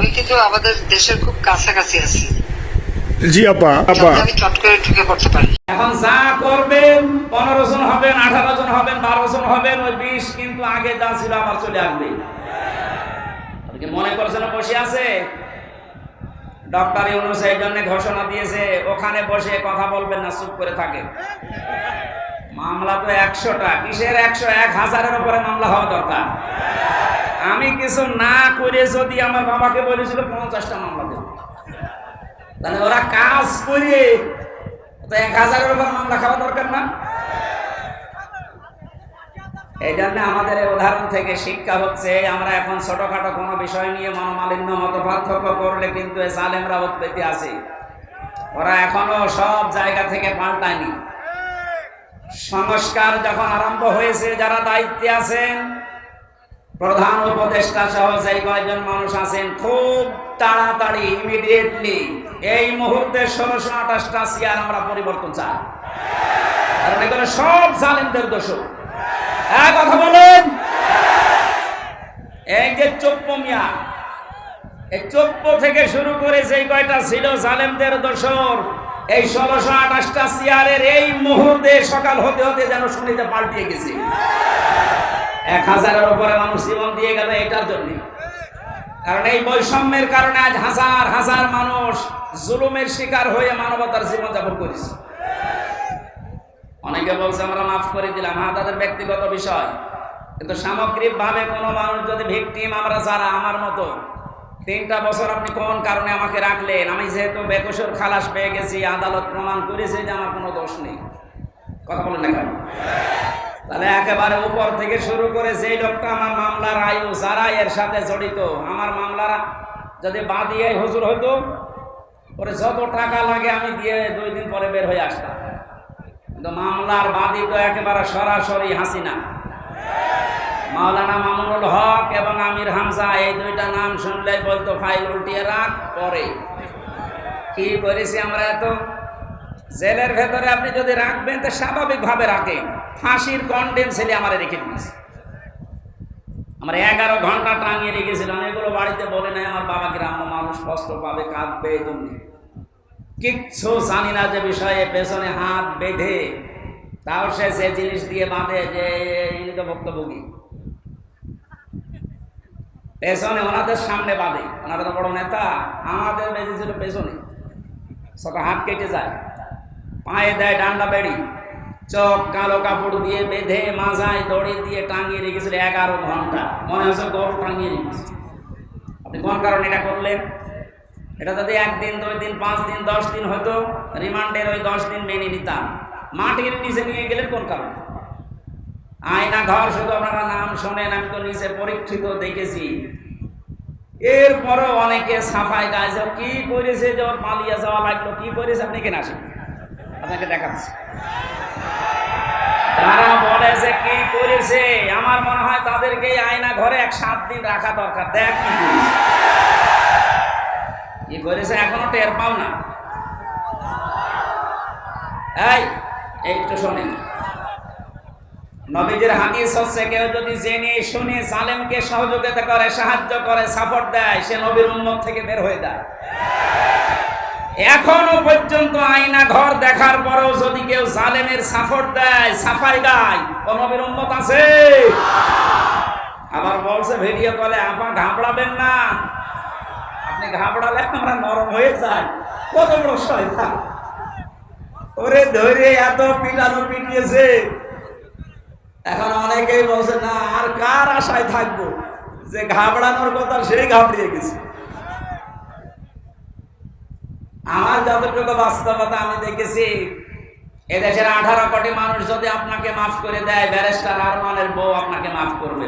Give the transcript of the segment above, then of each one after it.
আমি কিন্তু আমাদের দেশের খুব কাছাকাছি আছি। জি আপা আপা। আমি চট করে ঢুকে পড়তে পারি। এখন যা করবেন পনেরো জন হবেন আঠারো জন হবেন বারো জন হবেন ওই বিশ কিন্তু আগে যা ছিল আবার চলে আসবে। মনে করছেন বসে আছে? ডক্টর ইউনুস এই জন্য ঘোষণা দিয়েছে ওখানে বসে কথা বলবেন না চুপ করে থাকেন। মামলা তো একশোটা, কিসের একশো? এক হাজারের উপরে মামলা হওয়া দরকার। আমি কিছু না করে যদি আমার বাবাকে বলেছিল, পঞ্চাশটা মামলা দেব। তাহলে ওরা কাজ করে, তো এক হাজারের উপর মামলা খাওয়া দরকার না? এই জন্য আমাদের উদাহরণ থেকে শিক্ষা হচ্ছে, আমরা এখন ছোটখাটো কোনো বিষয় নিয়ে মনোমালিন্য মত পার্থক্য করলে কিন্তু জালেমরা উৎপত্তি আছে। ওরা এখনও সব জায়গা থেকে পাল্টায়নি। সংস্কার যখন আরম্ভ হয়েছে, যারা দায়িত্বে আছেন, প্রধান উপদেষ্টা সহ যে কয়েকজন মানুষ আছেন, খুব তাড়াতাড়ি ইমিডিয়েটলি এই মুহূর্তে ষোলোশো আঠাশটা চেয়ার আমরা পরিবর্তন চাই। কারণ এগুলো সব জালেমদের দোষ হ্যাঁ কথা বলেন। এই যে চোপ্প মিয়া, এই চোপ্প থেকে শুরু করে যেই কয়টা ছিল জালেমদের দোসর এই ষোলোশো আঠাশটা চেয়ারের এই মুহূর্তে সকাল হতে হতে যেন শুনিতে পাল্টিয়ে গেছে। এক হাজারের উপরে মানুষ জীবন দিয়ে গেল এটার জন্য। কারণ এই বৈষম্যের কারণে আজ হাজার হাজার মানুষ জুলুমের শিকার হয়ে মানবতার জীবন যাপন করেছে। অনেকে বলছে, আমরা মাফ করে দিলাম হ্যাঁ তাদের ব্যক্তিগত বিষয়। কিন্তু সামগ্রিক ভাবে কোনো মানুষ যদি ভিকটিম আমরা যারা, আমার মতো তিনটা বছর আপনি কোন কারণে আমাকে রাখলেন? আমি যেহেতু বেকসুর খালাস পেয়ে গেছি, আদালত প্রমাণ করেছে যে আমার কোনো দোষ নেই। কথা বলেন না কেন? তাহলে একেবারে উপর থেকে শুরু করে যেই লোকটা আমার মামলার আয়ু, যারা এর সাথে জড়িত, আমার মামলার যদি বা দিয়ে হুজুর হতো ওরে যত টাকা লাগে আমি দিয়ে দুই দিন পরে বের হয়ে আসতাম। কিন্তু মামলার বাদী তো একেবারে সরাসরি হাসিনা। মাওলানা মামুনুল হক এবং আমির হামজা এই দুইটা নাম শুনলে বলতো, ফাইল উল্টিয়ে রাখ, পরে। কি করেছি আমরা এত? জেলের ভেতরে আপনি যদি রাখবেন, তো স্বাভাবিকভাবে রাখেন। ফাঁসির কন্ডেম ছেলে আমার রেখে দিয়েছে। আমার এগারো ঘণ্টা টাঙিয়ে রেখেছিলাম এগুলো বাড়িতে বলে নাই, আমার বাবা গ্রাম্য মানুষ, কষ্ট পাবে, কাঁদবে এই জন্য। কিচ্ছু জানি না যে বিষয়ে পেছনে হাত বেঁধে, তাও সে সে জিনিস দিয়ে বাঁধে, যে ইনি তো ভুক্তভোগী। পেছনে ওনাদের সামনে বাঁধে। ওনারা তো বড় নেতা, আমাদের বেঁধেছিল পেছনে। সব হাত কেটে যায়, পায়ে দেয় ডান্ডা বেড়ি, চোখ কালো কাপড় দিয়ে বেঁধে মাজায় দড়ি দিয়ে টাঙিয়ে রেখেছিল এগারো ঘণ্টা। মনে হচ্ছে গরু টাঙিয়ে রেখেছে। আপনি কোন কারণে এটা করলেন? এটা যদি একদিন, দুই দিন, পাঁচ দিন, দশ দিন হতো, রিমান্ডের ওই দশ দিন মেনে নিতাম। মাটির নিচে নিয়ে গেলেন কোন কারণে? আয়না ঘর শুধু আপনারা নাম শোনেন, আমি তো নিচে পরীক্ষিত দেখেছি। এরপরও অনেকে সাফাই গাছ কি করেছে যে ওর পালিয়ে যাওয়া লাগল, কি করেছে? আপনি কেন আসেন। আপনাকে দেখাচ্ছি। তারা বলে যে কি করেছে? আমার মনে হয় তাদেরকে আয়না ঘরে এক সাত দিন রাখা দরকার। দেখ কি করেছে। কি করেছে এখনও টের পাও না। এই একটু শোনেন। নবীজির হাদিস হচ্ছে, কেউ যদি জেনে শুনে সালেমকে সহযোগিতা করে, সাহায্য করে সাপোর্ট দেয়, সে নবীর উন্মত থেকে বের হয়ে যায়। এখনও পর্যন্ত আয়না ঘর দেখার পরেও যদি কেউ জালেমের সাপোর্ট দেয়, সাফাই গায় ও নবীর উন্মত আছে? আবার বলছে ভিডিও কলে আপা, ঘাবড়াবেন না। আপনি ঘাবড়ালে আমরা নরম হয়ে যাই। কত বড় শয়তান। ওরে ধরে এত পিটানো পিটিয়েছে। এখন অনেকেই বলছে, না, আর কার আশায় থাকব? যে ঘাবড়ানোর কথা সেই ঘাবড়িয়ে গেছে। আমার যতটুকু বাস্তবতা আমি দেখেছি, এদেশের আঠারো কোটি মানুষ যদি আপনাকে মাফ করে দেয়, ব্যারিস্টার আরমানের বউ আপনাকে মাফ করবে।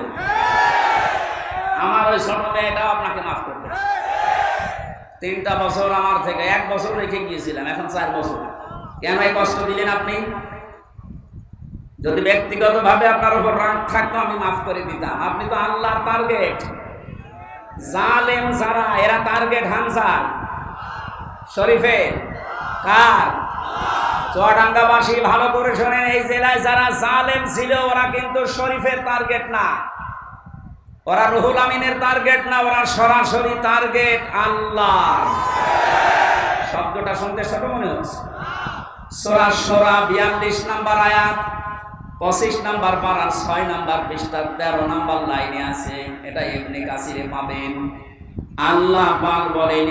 আমার ওই ছোট মেয়েটাও আপনাকে মাফ করবে। তিনটা বছর আমার থেকে, এক বছর রেখে গিয়েছিলাম, এখন চার বছর। কেন এই কষ্ট দিলেন আপনি? যদি ব্যক্তিগতভাবে আপনার উপর রাগ থাকতো, আমি মাফ করে দিতাম। আপনি তো আল্লাহর টার্গেট জালেম যারা, এরা টার্গেট হামসার শরীফে, কার? চুয়াডাঙ্গাবাসী, ভালো করে শোনেন, এই জেলায় যারা জালেম ছিল, ওরা কিন্তু শরীফের টার্গেট না। ওরা রুহুল আমিনের টার্গেট না, ওরা সরাসরি টার্গেট আল্লাহ। শব্দটা শুনতে ছোট মনে হচ্ছে। সোরা বিয়াল্লিশ নাম্বার আয়াত। পঁচিশ নাম্বার পাড়ার ছয় নাম্বার পৃষ্ঠার তেরো নাম্বার লাইনে আছে। এটা এমনি কাছিরে পাবেন। আল্লাহ পাক বলেন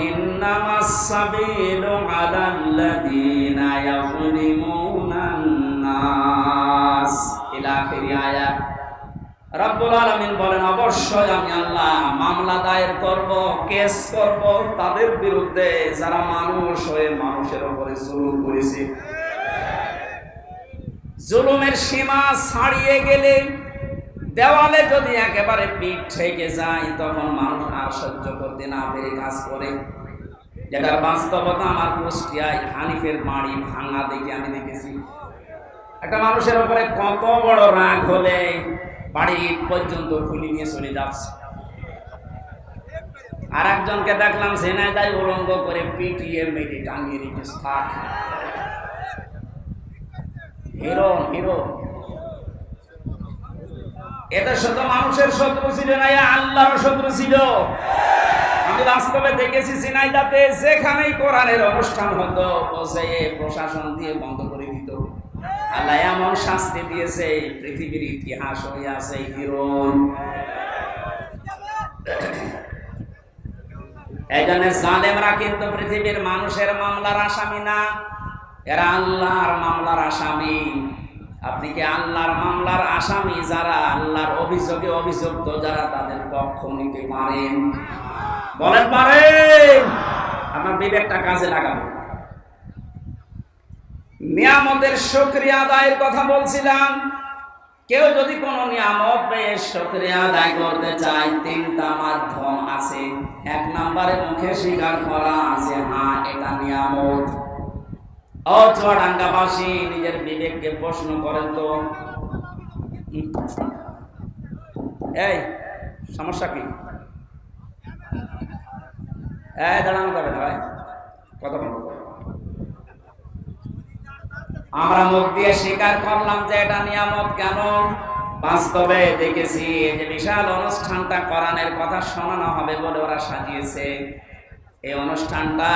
ইলা আয়াত। রব্বুল আলামিন বলেন, অবশ্যই আমি আল্লাহ মামলা দায়ের করব, কেস করব। তাদের বিরুদ্ধে যারা মানুষ হয়ে মানুষের উপরে জুলুম করেছে জুলুমের সীমা ছাড়িয়ে গেলে দেওয়ালে যদি একেবারে পিঠ থেকে যায়, তখন মানুষ আর সহ্য করতে না পেরে কাজ করে। যেটার বাস্তবতা আমার কুষ্টিয়ায় হানিফের বাড়ি ভাঙা দেখে আমি দেখেছি। একটা মানুষের ওপরে কত বড় রাগ হলে বাড়ি পর্যন্ত খুলি নিয়ে চলে যাচ্ছে। আর একজনকে দেখলাম সেনায় তাই উলঙ্গ করে পিটিয়ে মেরে টাঙিয়ে রেখেছে। থাক হিরো হিরো। এটা শুধু মানুষের শত্রু ছিল না আল্লাহর শত্রু ছিল। শাস্তি দিয়েছে পৃথিবীর ইতিহাস জালেমরা কিন্তু পৃথিবীর মানুষের মামলার আসামি না। এরা আল্লাহর মামলার আসামি। আপনি কি আল্লাহর মামলার আসামি? যারা আল্লাহর অভিযোগে অভিযুক্ত, যারা তাদের পক্ষ নিতে পারেন। বলেন পারেন। আমার বিবেকটা কাজে লাগাবো। নিয়ামতের সক্রিয়া আদায়ের কথা বলছিলাম। কেউ যদি কোনো নিয়ামত পেয়ে সক্রিয়া আদায় করতে চায়, তিনটা মাধ্যম আছে। এক নম্বরে মুখে স্বীকার করা আছে হ্যাঁ এটা নিয়ামত। ও চুয়াডাঙ্গাবাসী নিজের বিবেককে প্রশ্ন করেন তো। এই, সমস্যা কি? এই, দাঁড়ানো যাবে না আমরা মুখ দিয়ে স্বীকার করলাম যে এটা নিয়ামত কেন? বাস্তবে দেখেছি যে বিশাল অনুষ্ঠানটা কোরআনের কথা শোনানো হবে বলে ওরা সাজিয়েছে। এই অনুষ্ঠানটা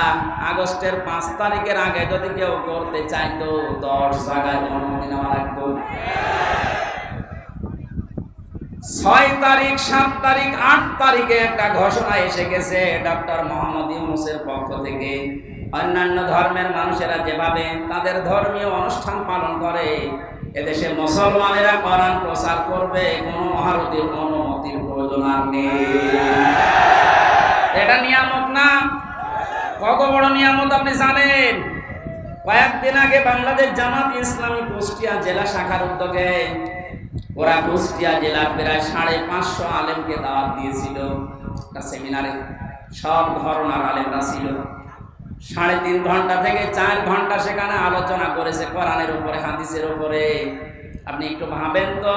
আগস্টের পাঁচ তারিখের আগে যদি কেউ করতে চাইতো দশ জায়গায় অনুমতি নেওয়া লাগতো ছয় তারিখ, সাত তারিখ, আট তারিখে একটা ঘোষণা এসে গেছে ডক্টর মোহাম্মদ ইউনুসের পক্ষ থেকে। অন্যান্য ধর্মের মানুষেরা যেভাবে তাদের ধর্মীয় অনুষ্ঠান পালন করে, এদেশে মুসলমানেরা কোরআন প্রচার করবে, কোনো মহারতির অনুমতির প্রয়োজন আর নেই। এটা নিয়ামত না? কত বড় নিয়ামত আপনি জানেন? কয়েকদিন আগে বাংলাদেশ জামাত ইসলামী কুষ্টিয়া জেলা শাখার উদ্যোগে ওরা কুষ্টিয়া জেলার প্রায় সাড়ে পাঁচশো আলেমকে দাওয়াত দিয়েছিল। একটা সেমিনারে। সব ধরনার আলেমরা ছিল। সাড়ে তিন ঘণ্টা থেকে চার ঘণ্টা সেখানে আলোচনা করেছে কোরআনের উপরে, হাদিসের উপরে। আপনি একটু ভাবেন তো?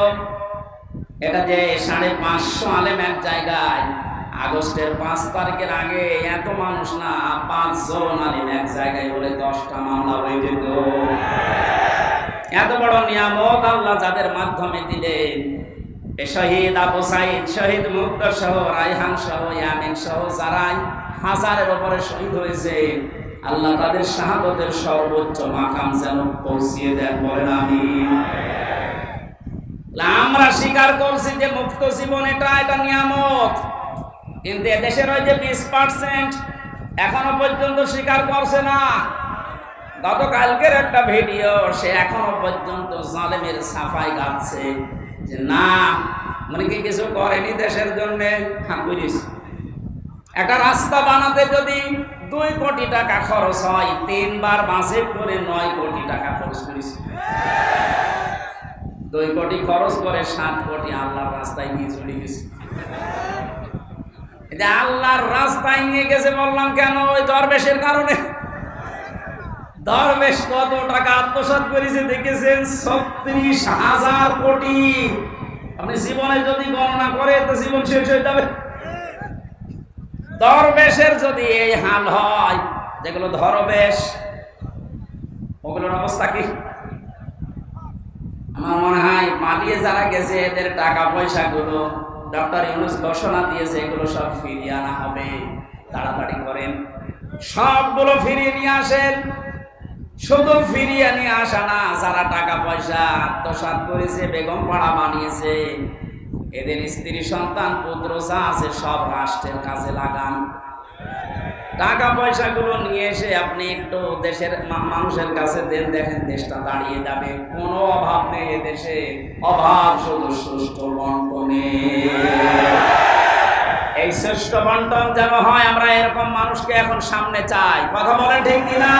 এটা যে সাড়ে পাঁচশো আলেম এক জায়গায় আগস্টের পাঁচ তারিখের আগে এত মানুষ না, পাঁচজন আলেম এক জায়গায় বলে দশটা মামলা হয়ে যেত এত বড় নিয়ামত আল্লাহ যাদের মাধ্যমে দিলেন। শহীদ আবু সাইদ, শহীদ মুক্ত সহ, রায়হান সহ, ইয়ামিন সহ, যারাই হাজারের উপরে শহীদ হয়েছে, আল্লাহ তাদের শাহাদতের সর্বোচ্চ মাকাম যেন পৌঁছিয়ে দেন বলেন আমি আমরা স্বীকার করছি যে মুক্ত জীবন এটা এটা নিয়ামত। কিন্তু এদেশের ওই যে বিশ পার্সেন্ট এখনও পর্যন্ত স্বীকার করছে না। গতকালকের একটা ভিডিও, সে এখনও পর্যন্ত জালেমের সাফাই গাচ্ছে যে না মানে কি কিছু করেনি দেশের জন্য? হ্যাঁ করিস একটা রাস্তা বানাতে যদি দুই কোটি টাকা খরচ হয়, তিনবার বাসে করে নয় কোটি টাকা খরচ করিস। দুই কোটি খরচ করে সাত কোটি আল্লাহর রাস্তায় নিয়ে চলে গেছে। যে আল্লাহর রাস্তায় নিয়ে গেছে বললাম, কেন ওই দরবেশের কারণে? দরবেশ কত টাকা আত্মসাৎ করেছে দেখেছেন? ছত্রিশ হাজার কোটি। আপনি জীবনে যদি গণনা করে, তো জীবন শেষ হয়ে যাবে। দরবেশের যদি এই হাল হয়, যেগুলো ধরবেশ, ওগুলোর অবস্থা কি? আমার মনে হয় মালিয়ে যারা গেছে, এদের টাকা পয়সা গুলো ডক্টর ইউনুস ঘোষণা দিয়েছে, এগুলো সব ফিরিয়ে আনা হবে। তাড়াতাড়ি করেন। সবগুলো ফিরিয়ে নিয়ে আসেন। শুধু ফিরিয়ে নিয়ে আসা না, যারা টাকা পয়সা আত্মসাত করেছে, বেগম পাড়া বানিয়েছে, এদের স্ত্রী, সন্তান, পুত্র যা আছে সব রাষ্ট্রের কাজে লাগান। টাকা পয়সাগুলো নিয়ে এসে আপনি একটু দেশের মানুষের কাছে দেন, দেখেন দেশটা দাঁড়িয়ে যাবে। কোনো অভাব নেই এ দেশে। অভাব শুধু সুষ্ঠু বন্টনে। এই শ্রেষ্ঠ বন্টন যেন হয়, আমরা এরকম মানুষকে এখন সামনে চাই। কথা বলে ঠিক কিনা?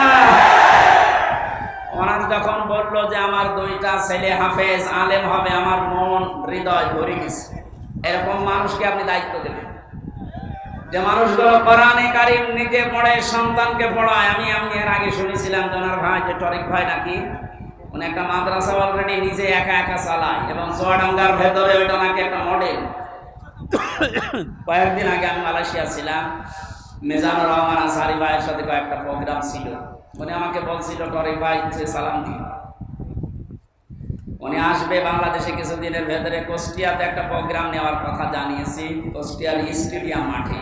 ওনার যখন বলল যে আমার দুইটা ছেলে হাফেজ, আলেম হবে, আমার মন হৃদয় ভরে গেছে। এরকম মানুষকে আপনি দায়িত্ব দেবেন। যে মানুষগুলো কোরআনে কারিম নিজে পড়ে, সন্তানকে পড়ায়। আমি আমি এর আগে শুনেছিলাম যে ওনার ভাই, যে টরিক ভাই নাকি? উনি একটা মাদ্রাসা অলরেডি নিজে একা একা চালায় এবং চুয়াডাঙ্গার ভেতরে ওইটা নাকি একটা মডেল কয়েকদিন আগে আমি মালয়েশিয়া ছিলাম। মেজানুর রহমান আনসারি ভাইয়ের সাথে কয়েকটা প্রোগ্রাম ছিল। উনি আমাকে বলছিল, টরিক ভাই, যে সালাম দিন। উনি আসবে বাংলাদেশে কিছুদিনের ভেতরে কুষ্টিয়াতে একটা প্রোগ্রাম নেওয়ার কথা জানিয়েছি, কুষ্টিয়ার স্টেডিয়াম মাঠে।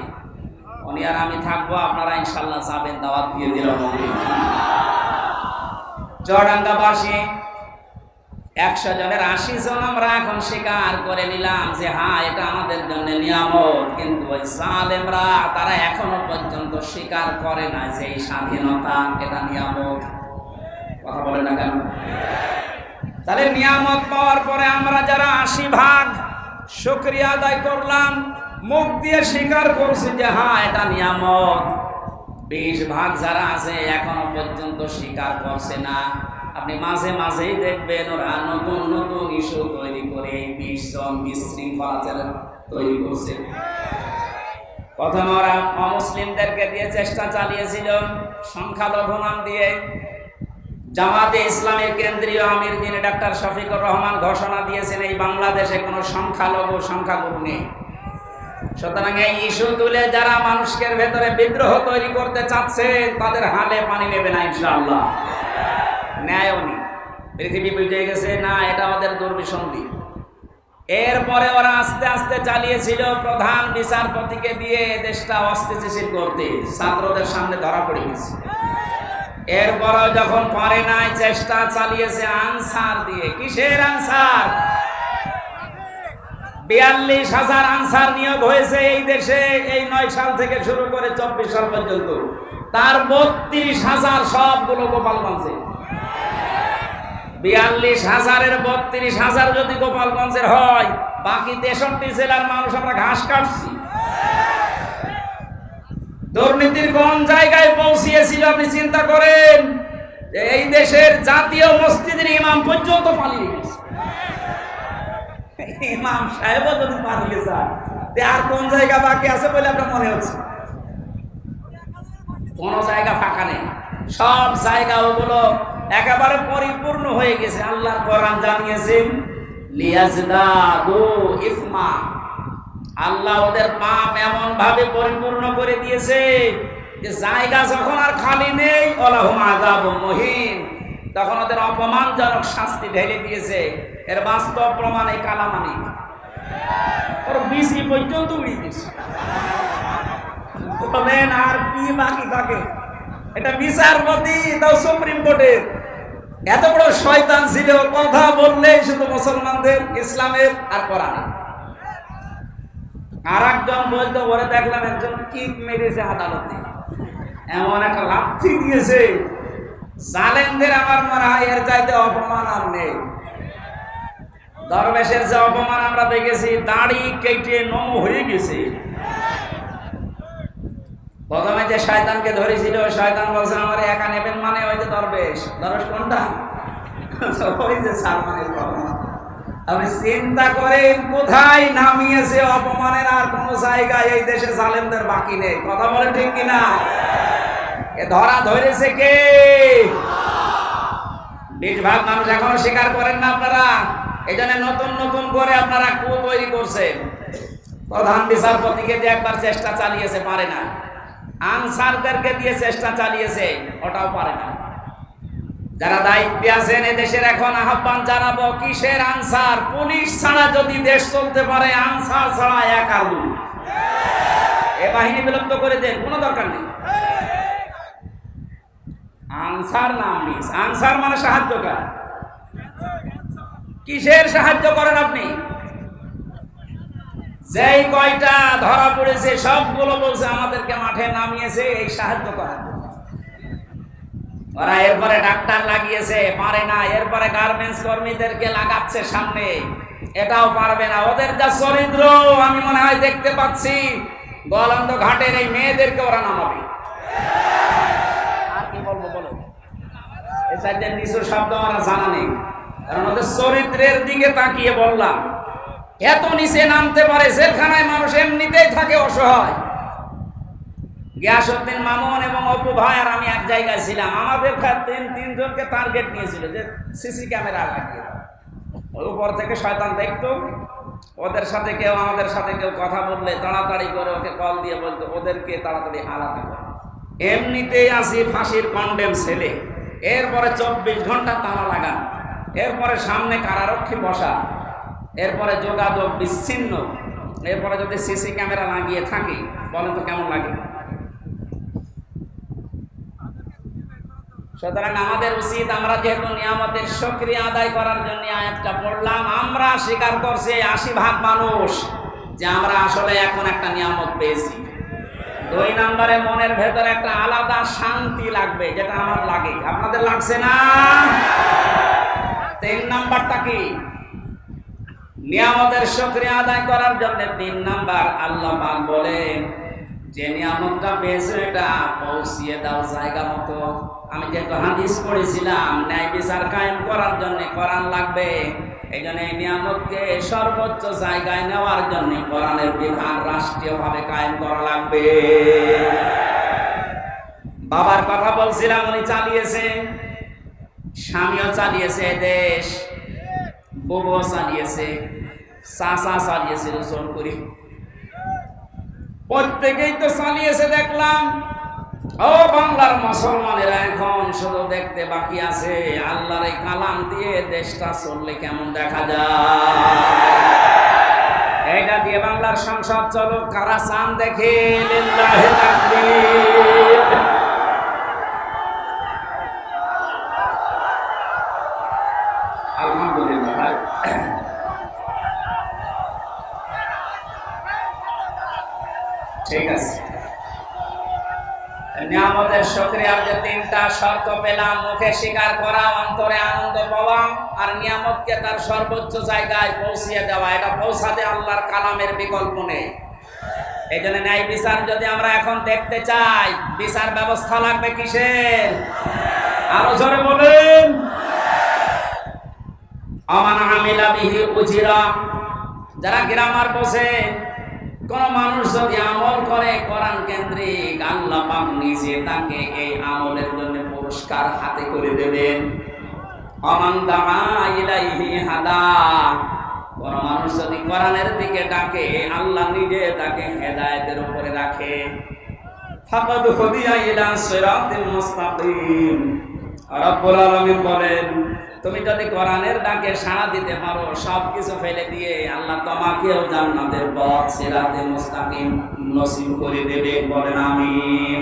উনি আর আমি থাকব, আপনারা ইনশাল্লাহ যাবেন, দাওয়াত দিয়ে দিলাম চড়াঙ্গাবাসী একশো জনের আশি জন আমরা এখন স্বীকার করে নিলাম যে হ্যাঁ এটা আমাদের জন্য নিয়ামত। কিন্তু ওই সালেমরা তারা এখনও পর্যন্ত স্বীকার করে না যে, এই স্বাধীনতা, এটা নিয়ামত। কথা বলে না কেন? তাহলে নিয়ামত পাওয়ার পরে আমরা যারা আশি ভাগ শুক্রিয়া আদায় করলাম, মুখ দিয়ে স্বীকার করছি যে হ্যাঁ এটা নিয়ামত। বিশ ভাগ যারা আছে এখনও পর্যন্ত স্বীকার করছে না। আপনি মাঝে মাঝেই দেখবেন ওরা নতুন নতুন ইস্যু তৈরি করে বিশ জন বিশৃঙ্খলা তৈরি করছে। প্রথমে ওরা অমুসলিমদেরকে দিয়ে চেষ্টা চালিয়েছিল, সংখ্যালঘু নাম দিয়ে। জামাতে ইসলামের কেন্দ্রীয় আমির যিনি ডাক্তার শফিকুর রহমান ঘোষণা দিয়েছেন, এই বাংলাদেশে কোনো সংখ্যালঘু সংখ্যাগুরু নেই। সুতরাং এই ইস্যু তুলে যারা মানুষের ভেতরে বিদ্রোহ তৈরি করতে চাচ্ছে, তাদের হালে পানি নেবে না ইনশাআল্লাহ। ন্যায়ও নেই। পৃথিবী বুঝে গেছে, না, এটা আমাদের দুর্বিসন্ধি। এরপরে ওরা আস্তে আস্তে চালিয়েছিল প্রধান বিচারপতিকে দিয়ে দেশটা অস্থিতিশীল করতে। ছাত্রদের সামনে ধরা পড়ে গেছে। এরপরও যখন পারে নাই, চেষ্টা চালিয়েছে আনসার দিয়ে। কিসের আনসার? বিয়াল্লিশ হাজার আনসার নিয়োগ হয়েছে এই দেশে, এই নয় সাল থেকে শুরু করে চব্বিশ সাল পর্যন্ত। তার বত্রিশ হাজার সবগুলো গোপালগঞ্জে। বিয়াল্লিশ হাজারের বত্রিশ হাজার যদি গোপালগঞ্জের হয়, বাকি তেষট্টি জেলার মানুষ আমরা ঘাস কাটছি। দুর্নীতির কোন জায়গায় পৌঁছিয়েছিল আপনি চিন্তা করেন? এই দেশের জাতীয় মসজিদের ইমাম পর্যন্ত পালিয়ে গেছে। ইমাম সাহেবও যদি পালিয়ে যায় আর কোন জায়গা বাকি আছে বলে আপনার মনে হচ্ছে? কোন জায়গা ফাঁকা নেই। সব জায়গা ওগুলো একেবারে পরিপূর্ণ হয়ে গেছে। আল্লাহর কোরআন জানিয়েছেন লিয়াজদাদু ইসমা আল্লাহ ওদের পাপ এমন ভাবে পরিপূর্ণ করে দিয়েছে যে জায়গা যখন আর খালি নেই মহিন। তখন ওদের অপমানজনক শাস্তি ঢেলে দিয়েছে। এর বাস্তব প্রমাণ এই কালামানি ওর বিসি পর্যন্ত উড়িয়ে বলেন আর কি বাকি থাকে? এটা বিচারপতি তাও সুপ্রিম কোর্টের এত বড় শয়তান ছিল, কথা বললে শুধু মুসলমানদের, ইসলামের আর কোরআনের। আর একজন বলতো, ওরে দেখলাম একজন কিক মেরেছে আদালতে। এমন একটা লাথি দিয়েছে। জালেমদের আমার মনে হয় এর চাইতে অপমান আর নেই। দরবেশের যে অপমান আমরা দেখেছি, দাড়ি কেটে নম হয়ে গেছে। প্রথমে যে শয়তানকে ধরেছিল, শয়তান বলছে, আমার একা নেবেন মানে ওই যে দরবেশ। দরবেশ কোনটা? ওই যে সালমানের কথা আপনি চিন্তা করেন, কোথায় নামিয়েছে অপমানের আর কোন জায়গায় এই দেশে জালেমদের বাকি নেই? কথা বলেন ঠিক কিনা? এ ধরা ধরেছে কে? বিশ ভাগ মানুষ এখনও স্বীকার করেন না আপনারা। জন্য নতুন নতুন করে আপনারা কু তৈরি করছেন। প্রধান বিচারপতিকে দিয়ে একবার চেষ্টা চালিয়েছে, পারে না। আনসারদেরকে দিয়ে চেষ্টা চালিয়েছে, ওটাও পারে না। যারা দায়িত্বে আছেন এদেশের এখন আহ্বান জানাব, কিসের আনসার? পুলিশ ছাড়া যদি দেশ চলতে পারে, আনসার ছাড়া এক এ বাহিনী বিলুপ্ত করে দেন, কোনো দরকার নেই। আনসার নাম মিস, আনসার মানে সাহায্য সাহায্যকার। কিসের সাহায্য করেন আপনি? যেই কয়টা ধরা পড়েছে, সবগুলো বলছে, আমাদেরকে মাঠে নামিয়েছে, এই সাহায্য করার জন্য। ওরা এরপরে ডাক্তার লাগিয়েছে, পারে না। এরপরে গার্মেন্টস কর্মীদেরকে লাগাচ্ছে সামনে। এটাও পারবে না। ওদের যা চরিত্র, আমি মনে হয় দেখতে পাচ্ছি, গোয়ালন্দ ঘাটের এই মেয়েদেরকে ওরা নামাবে। আর কি বলব বলো? চারটে নিচু শব্দ আমার জানা নেই। কারণ ওদের চরিত্রের দিকে তাকিয়ে বললাম, এত নিচে নামতে পারে, জেলখানায় মানুষ এমনিতেই থাকে অসহায়। গিয়াসউদ্দিন মামুন এবং অপু ভাই আর আমি এক জায়গায় ছিলাম। আমাদের তিন তিনজনকে টার্গেট নিয়েছিল যে সিসি ক্যামেরা লাগিয়ে ওই উপর থেকে শয়তান দেখতো। ওদের সাথে কেউ আমাদের সাথে কেউ কথা বললে তাড়াতাড়ি করে ওকে কল দিয়ে বলতো, ওদেরকে তাড়াতাড়ি আলাদা করো এমনিতেই আসি ফাঁসির কন্ডেম ছেলে এরপরে চব্বিশ ঘণ্টা তালা লাগান। এরপরে সামনে কারারক্ষী বসা। এরপরে যোগাযোগ বিচ্ছিন্ন। এরপরে যদি সিসি ক্যামেরা লাগিয়ে থাকি, বলেন তো কেমন লাগে? সুতরাং আমাদের উচিত আমরা যেহেতু নিয়ামতের সক্রিয় আদায় করার জন্য আয়াতটা পড়লাম, আমরা স্বীকার করছি আশি ভাগ মানুষ যে আমরা আসলে এখন একটা নিয়ামত পেয়েছি। দুই নম্বরে মনের ভেতরে একটা আলাদা শান্তি লাগবে, যেটা আমার লাগে। আপনাদের লাগছে না? তিন নাম্বারটা কি? নিয়ামতের সক্রিয় আদায় করার জন্য তিন নাম্বার আল্লাহ বলেন যে নিয়ামতটা পেয়েছ এটা পৌঁছিয়ে দাও জায়গা মতো। আমি যেহেতু হাদিস পড়েছিলাম ন্যায় বিচার কায়েম করার জন্য কোরআন লাগবে। এই জন্য এই নিয়ামতকে সর্বোচ্চ জায়গায় নেওয়ার জন্য কোরআনের বিধান রাষ্ট্রীয়ভাবে কায়েম করা লাগবে। বাবার কথা বলছিলাম, উনি চালিয়েছে। স্বামীও চালিয়েছে দেশ। বউও চালিয়েছে। চাষা চালিয়েছিল জোর করি। প্রত্যেকেই তো চালিয়েছে দেখলাম। ও বাংলার মুসলমানেরা এখন শুধু দেখতে বাকি আছে। আল্লাহর এই কালাম দিয়ে দেশটা চললে কেমন দেখা যায়? এইটা দিয়ে বাংলার সংসদ চলো কারা চান দেখে। আলহামদুলিল্লাহ। ঠিক আছে। নিয়ামতের সক্রিয়ার যে তিনটা শর্ত পেলাম, মুখে স্বীকার করা, অন্তরে আনন্দ পাওয়া আর নিয়ামতকে তার সর্বোচ্চ জায়গায় পৌঁছিয়ে দেওয়া, এটা পৌঁছাতে আল্লাহর কালামের বিকল্প নেই। এই জন্য ন্যায় বিচার যদি আমরা এখন দেখতে চাই, বিচার ব্যবস্থা লাগবে কিসের? আরও জোরে বলেন। আমান আমিলা বিহি উজিরা, যারা গ্রামার বসে কোন মানুষ যদি আমল করে, কোরআন কেন্দ্রিক, আল্লাহ পাক নিজে তাকে এই আমলের জন্য পুরস্কার হাতে করে দেবেন। অমান দামা ইলাইহি হাদা। কোন মানুষ যদি কোরআনের দিকে ডাকে, আল্লাহ নিজে তাকে হেদায়েতের উপরে রাখে। ফাকাদ হুদিয়া ইলা সিরাতিল মুস্তাকিম। রব্বুল আলামিন বলেন তুমি যদি কোরআনের ডাকে সাড়া দিতে পারো সব কিছু ফেলে দিয়ে আল্লাহ তোমাকেও জান্নাতের পথ, সেরাতে মুস্তাকিম নসিব করে দেবে। বলেন আমিন।